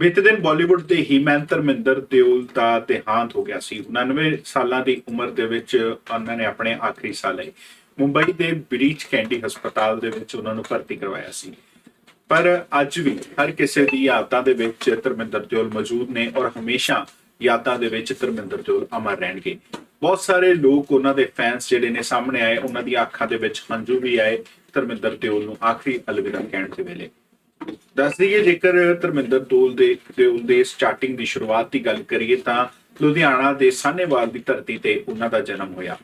ਬੀਤੇ ਦਿਨ ਬਾਲੀਵੁੱਡ ਦੇ ਹੀਮੈਨ ਧਰਮਿੰਦਰ ਦਿਓਲ ਦਾ ਦੇਹਾਂਤ ਹੋ ਗਿਆ ਸੀ। 99 ਸਾਲਾਂ ਦੀ ਉਮਰ ਦੇ ਵਿੱਚ ਉਹਨਾਂ ਨੇ ਆਪਣੇ ਆਖਰੀ ਸਾਹ ਲਏ ਮੁੰਬਈ ਦੇ ਬ੍ਰੀਚ ਕੈਂਡੀ ਹਸਪਤਾਲ ਦੇ ਵਿੱਚ ਉਹਨਾਂ ਨੂੰ ਭਰਤੀ ਕਰਵਾਇਆ ਸੀ। ਪਰ ਅੱਜ ਵੀ ਹਰ ਕਿਸੇ ਦੀ ਯਾਦਾਂ ਦੇ ਵਿੱਚ ਧਰਮਿੰਦਰ ਦਿਓਲ ਮੌਜੂਦ ਨੇ ਔਰ ਹਮੇਸ਼ਾ ਯਾਦਾਂ ਦੇ ਵਿੱਚ ਧਰਮਿੰਦਰ ਦਿਓਲ ਅਮਰ ਰਹਿਣਗੇ। ਬਹੁਤ ਸਾਰੇ ਲੋਕ ਉਹਨਾਂ ਦੇ ਫੈਨਸ ਜਿਹੜੇ ਨੇ ਸਾਹਮਣੇ ਆਏ, ਉਹਨਾਂ ਦੀ ਅੱਖਾਂ ਦੇ ਵਿੱਚ ਹੰਝੂ ਵੀ ਆਏ ਧਰਮਿੰਦਰ ਦਿਓਲ ਨੂੰ ਆਖਰੀ ਅਲਵਿਦਾ ਕਹਿਣ ਦੇ ਵੇਲੇ। ਦੱਸ ਦਈਏ, ਜੇਕਰ ਧਰਮਿੰਦਰ ਦਿਓਲ ਦੇ ਦਿਓਲ ਦੇ ਸਟਾਰਟਿੰਗ ਦੀ ਸ਼ੁਰੂਆਤ ਦੀ ਗੱਲ ਕਰੀਏ ਤਾਂ ਲੁਧਿਆਣਾ ਦੇ ਸਾਹਨੇਵਾਲ ਦੀ ਧਰਤੀ ਤੇ ਉਹਨਾਂ ਦਾ ਜਨਮ ਹੋਇਆ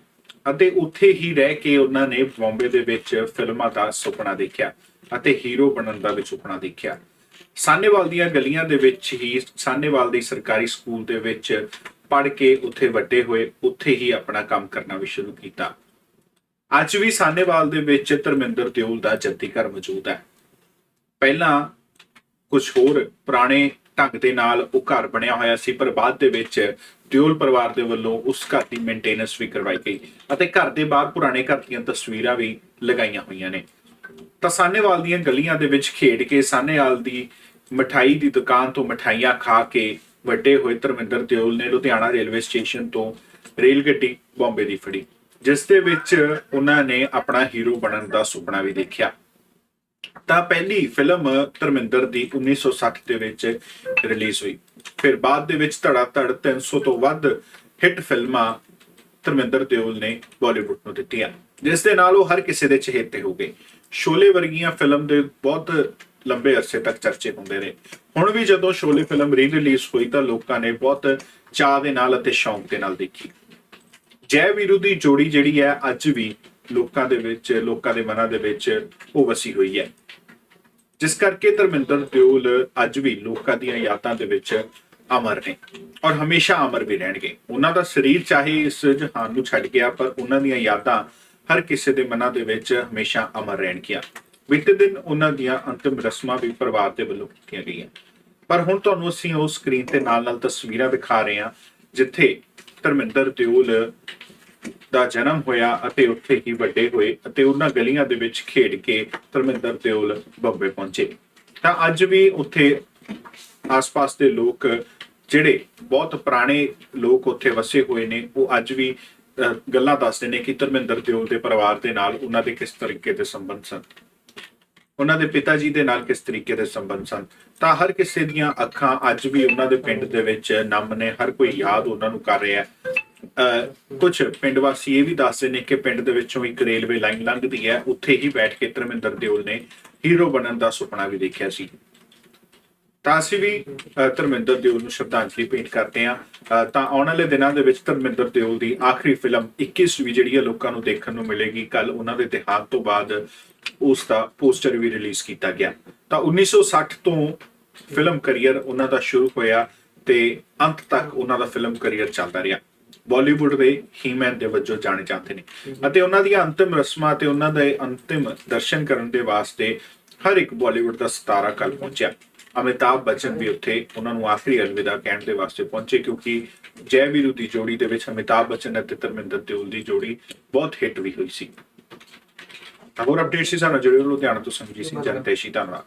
ਅਤੇ ਉੱਥੇ ਹੀ ਰਹਿ ਕੇ ਉਹਨਾਂ ਨੇ ਬੰਬੇ ਦੇ ਵਿੱਚ ਫਿਲਮਾਂ ਦਾ ਸੁਪਨਾ ਦੇਖਿਆ ਅਤੇ ਹੀਰੋ ਬਣਨ ਦਾ ਵੀ ਸੁਪਨਾ ਦੇਖਿਆ। ਸਾਹਨੇਵਾਲ ਦੀਆਂ ਗਲੀਆਂ ਦੇ ਵਿੱਚ ਹੀ ਸਾਹਨੇਵਾਲ ਦੀ ਸਰਕਾਰੀ ਸਕੂਲ ਦੇ ਵਿੱਚ ਪੜ੍ਹ ਕੇ ਉੱਥੇ ਵੱਡੇ ਹੋਏ, ਉੱਥੇ ਹੀ ਆਪਣਾ ਕੰਮ ਕਰਨਾ ਵੀ ਸ਼ੁਰੂ ਕੀਤਾ। ਅੱਜ ਵੀ ਸਾਹਨੇਵਾਲ ਦੇ ਵਿੱਚ ਧਰਮਿੰਦਰ ਦਿਓਲ ਦਾ ਜੱਦੀ ਘਰ ਮੌਜੂਦ ਹੈ। ਪਹਿਲਾਂ ਕੁਝ ਹੋਰ ਪੁਰਾਣੇ ਢੰਗ ਦੇ ਨਾਲ ਉਹ ਘਰ ਬਣਿਆ ਹੋਇਆ ਸੀ, ਪਰ ਬਾਅਦ ਦੇ ਵਿੱਚ ਦਿਓਲ ਪਰਿਵਾਰ ਦੇ ਵੱਲੋਂ ਉਸ ਘਰ ਦੀ ਮੇਨਟੇਨੈਂਸ ਵੀ ਕਰਵਾਈ ਗਈ ਅਤੇ ਘਰ ਦੇ ਬਾਹਰ ਪੁਰਾਣੇ ਘਰ ਦੀਆਂ ਤਸਵੀਰਾਂ ਵੀ ਲਗਾਈਆਂ ਹੋਈਆਂ ਨੇ। ਤਾਂ ਸਾਨੇਵਾਲ ਦੀਆਂ ਗਲੀਆਂ ਦੇ ਵਿੱਚ ਖੇਡ ਕੇ ਸਾਨੇਵਾਲ ਦੀ ਮਠਾਈ ਦੀ ਦੁਕਾਨ ਤੋਂ ਮਠਾਈਆਂ ਖਾ ਕੇ ਵੱਡੇ ਹੋਏ ਧਰਮਿੰਦਰ ਦਿਓਲ ਨੇ ਲੁਧਿਆਣਾ ਰੇਲਵੇ ਸਟੇਸ਼ਨ ਤੋਂ ਰੇਲ ਗੱਡੀ ਬੰਬੇ ਦੀ ਫੜੀ, ਜਿਸ ਦੇ ਵਿੱਚ ਉਹਨਾਂ ਨੇ ਆਪਣਾ ਹੀਰੋ ਬਣਨ ਦਾ ਸੁਪਨਾ ਵੀ ਦੇਖਿਆ। ਤਾਂ ਪਹਿਲੀ ਫਿਲਮ ਧਰਮਿੰਦਰ ਦੀ 1960 ਦੇ ਵਿੱਚ ਰਿਲੀਜ਼ ਹੋਈ। ਫਿਰ ਬਾਅਦ ਦੇ ਵਿੱਚ ਧੜਾ ਧੜ 300 ਤੋਂ ਵੱਧ ਹਿੱਟ ਫਿਲਮਾਂ ਧਰਮਿੰਦਰ ਦਿਓਲ ਨੇ ਬਾਲੀਵੁੱਡ ਨੂੰ ਦਿੱਤੀਆਂ। ਜਿਸ ਦੇ ਨਾਲ ਉਹ ਹਰ ਕਿਸੇ ਦੇ ਚਹੇਤੇ ਹੋ ਗਏ। ਸ਼ੋਲੇ ਵਰਗੀਆਂ ਫਿਲਮ ਦੇ ਬਹੁਤ ਲੰਬੇ ਅਰਸੇ ਤੱਕ ਚਰਚੇ ਹੁੰਦੇ ਰਹੇ। ਹੁਣ ਵੀ ਜਦੋਂ ਸ਼ੋਲੇ ਫਿਲਮ ਰੀ ਰਿਲੀਜ਼ ਹੋਈ ਤਾਂ ਲੋਕਾਂ ਨੇ ਬਹੁਤ ਚਾਅ ਦੇ ਨਾਲ ਅਤੇ ਸ਼ੌਂਕ ਦੇ ਨਾਲ ਦੇਖੀ। ਜੈ ਵੀਰੂ ਦੀ ਜੋੜੀ ਜਿਹੜੀ ਹੈ ਅੱਜ ਵੀ ਲੋਕਾਂ ਦੇ ਵਿੱਚ, ਲੋਕਾਂ ਦੇ ਮਨਾਂ ਦੇ ਵਿੱਚ ਉਹ ਵਸੀ ਹੋਈ ਹੈ। ਜਿਸ ਕਰਕੇ ਧਰਮਿੰਦਰ ਦਿਓਲ ਅੱਜ ਵੀ ਲੋਕਾਂ ਦੀਆਂ ਯਾਦਾਂ ਦੇ ਵਿੱਚ ਅਮਰ ਨੇ ਔਰ ਹਮੇਸ਼ਾ ਅਮਰ ਵੀ ਰਹਿਣਗੇ। ਉਹਨਾਂ ਦਾ ਸਰੀਰ ਚਾਹੇ ਇਸ ਜਹਾਨ ਨੂੰ ਛੱਡ ਗਿਆ, ਪਰ ਉਹਨਾਂ ਦੀਆਂ ਯਾਦਾਂ ਹਰ ਕਿਸੇ ਦੇ ਮਨਾਂ ਦੇ ਵਿੱਚ ਹਮੇਸ਼ਾ ਅਮਰ ਰਹਿਣਗੀਆਂ। ਬੀਤੇ ਦਿਨ ਉਹਨਾਂ ਦੀਆਂ ਅੰਤਿਮ ਰਸਮਾਂ ਵੀ ਪਰਿਵਾਰ ਦੇ ਵੱਲੋਂ ਕੀਤੀਆਂ ਗਈਆਂ। ਪਰ ਹੁਣ ਤੁਹਾਨੂੰ ਅਸੀਂ ਉਹ ਸਕਰੀਨ ਤੇ ਨਾਲ-ਨਾਲ ਤਸਵੀਰਾਂ ਦਿਖਾ ਰਹੇ ਹਾਂ, ਜਿੱਥੇ ਧਰਮਿੰਦਰ ਦਿਓਲ ਦਾ ਜਨਮ ਹੋਇਆ ਅਤੇ ਉੱਥੇ ਹੀ ਵੱਡੇ ਹੋਏ ਅਤੇ ਉਹਨਾਂ ਗਲੀਆਂ ਦੇ ਵਿੱਚ ਖੇਡ ਕੇ ਧਰਮਿੰਦਰ ਦਿਓਲ ਬੰਬੇ ਪਹੁੰਚੇ। ਤਾਂ ਅੱਜ ਵੀ ਉੱਥੇ ਆਸ-ਪਾਸ ਦੇ ਲੋਕ ਜਿਹੜੇ ਬਹੁਤ ਪੁਰਾਣੇ ਲੋਕ ਉੱਥੇ ਵਸੇ ਹੋਏ ਨੇ ਉਹ ਅੱਜ ਵੀ ਅਹ, ਗੱਲਾਂ ਦੱਸਦੇ ਨੇ ਕਿ ਧਰਮਿੰਦਰ ਦਿਓਲ ਦੇ ਪਰਿਵਾਰ ਦੇ ਨਾਲ ਉਹਨਾਂ ਦੇ ਕਿਸ ਤਰੀਕੇ ਦੇ ਸੰਬੰਧ ਸਨ? ਉਹਨਾਂ ਦੇ ਪਿਤਾ ਜੀ ਦੇ ਨਾਲ ਕਿਸ ਤਰੀਕੇ ਦੇ ਸੰਬੰਧ ਸਨ? ਤਾਂ ਹਰ ਕਿਸੇ ਦੀਆਂ ਅੱਖਾਂ ਅੱਜ ਵੀ ਉਹਨਾਂ ਦੇ ਪਿੰਡ ਦੇ ਵਿੱਚ ਨਮ ਨੇ ਹਰ ਕੋਈ ਯਾਦ ਉਹਨਾਂ ਨੂੰ ਕਰ ਰਿਹਾ ਕੁਝ ਪਿੰਡ ਵਾਸੀ ਇਹ ਵੀ ਦੱਸਦੇ ਨੇ ਕਿ ਪਿੰਡ ਦੇ ਵਿੱਚੋਂ ਇੱਕ ਰੇਲਵੇ ਲਾਈਨ ਲੰਘਦੀ ਹੈ। ਉੱਥੇ ਹੀ ਬੈਠ ਕੇ ਧਰਮਿੰਦਰ ਦਿਓਲ ਨੇ ਹੀਰੋ ਬਣਨ ਦਾ ਸੁਪਨਾ ਵੀ ਦੇਖਿਆ ਸੀ। ਤਾਂ ਅਸੀਂ ਵੀ ਅ, ਧਰਮਿੰਦਰ ਦਿਓਲ ਨੂੰ ਸ਼ਰਧਾਂਜਲੀ ਭੇਂਟ ਕਰਦੇ ਹਾਂ। ਅ, ਤਾਂ ਆਉਣ ਵਾਲੇ ਦਿਨਾਂ ਦੇ ਵਿੱਚ ਧਰਮਿੰਦਰ ਦਿਓਲ ਦੀ ਆਖਰੀ ਫਿਲਮ 21ਵੀਂ ਜਿਹੜੀ ਹੈ ਲੋਕਾਂ ਨੂੰ ਦੇਖਣ ਨੂੰ ਮਿਲੇਗੀ। ਕੱਲ ਉਹਨਾਂ ਦੇ ਦੇਹਾਂਤ ਤੋਂ ਬਾਅਦ ਉਸ ਦਾ ਪੋਸਟਰ ਵੀ ਰਿਲੀਜ਼ ਕੀਤਾ ਗਿਆ। ਤਾਂ 1960 ਤੋਂ ਫਿਲਮ ਕੈਰੀਅਰ ਉਹਨਾਂ ਦਾ ਸ਼ੁਰੂ ਹੋਇਆ ਤੇ ਅੰਤ ਤੱਕ ਉਹਨਾਂ ਦਾ ਫਿਲਮ ਕੈਰੀਅਰ ਚੱਲਦਾ ਰਿਹਾ। ਬਾਲੀਵੁੱਡ ਦੇ ਹੀਮੈਨ ਦੇ ਵਜੋਂ ਜਾਣੇ ਜਾਂਦੇ ਨੇ। ਅਤੇ ਉਹਨਾਂ ਦੀਆਂ ਅੰਤਿਮ ਰਸਮਾਂ ਤੇ ਉਹਨਾਂ ਦੇ ਅੰਤਿਮ ਦਰਸ਼ਨ ਕਰਨ ਦੇ ਵਾਸਤੇ ਹਰ ਇੱਕ ਬਾਲੀਵੁੱਡ ਦਾ ਸਿਤਾਰਾ ਕੱਲ ਪਹੁੰਚਿਆ। ਅਮਿਤਾਭ ਬੱਚਨ ਵੀ ਉੱਥੇ ਉਹਨਾਂ ਨੂੰ ਆਖਰੀ ਅਲਵਿਦਾ ਕਹਿਣ ਦੇ ਵਾਸਤੇ ਪਹੁੰਚੇ ਕਿਉਂਕਿ ਜੈ ਵੀਰੂ ਦੀ ਜੋੜੀ ਦੇ ਵਿੱਚ ਅਮਿਤਾਭ ਬੱਚਨ ਅਤੇ ਧਰਮਿੰਦਰ ਦਿਓਲ ਦੀ ਜੋੜੀ ਬਹੁਤ ਹਿੱਟ ਵੀ ਹੋਈ ਸੀ। ਹੋਰ ਅਪਡੇਟ ਸੀ ਸਾਨੂੰ ਜਰੂਰ ਲੁਧਿਆਣਾ ਤੋਂ ਸੰਜੀਤ ਸਿੰਘ ਜਨਤੇਸ਼ੀ। ਧੰਨਵਾਦ।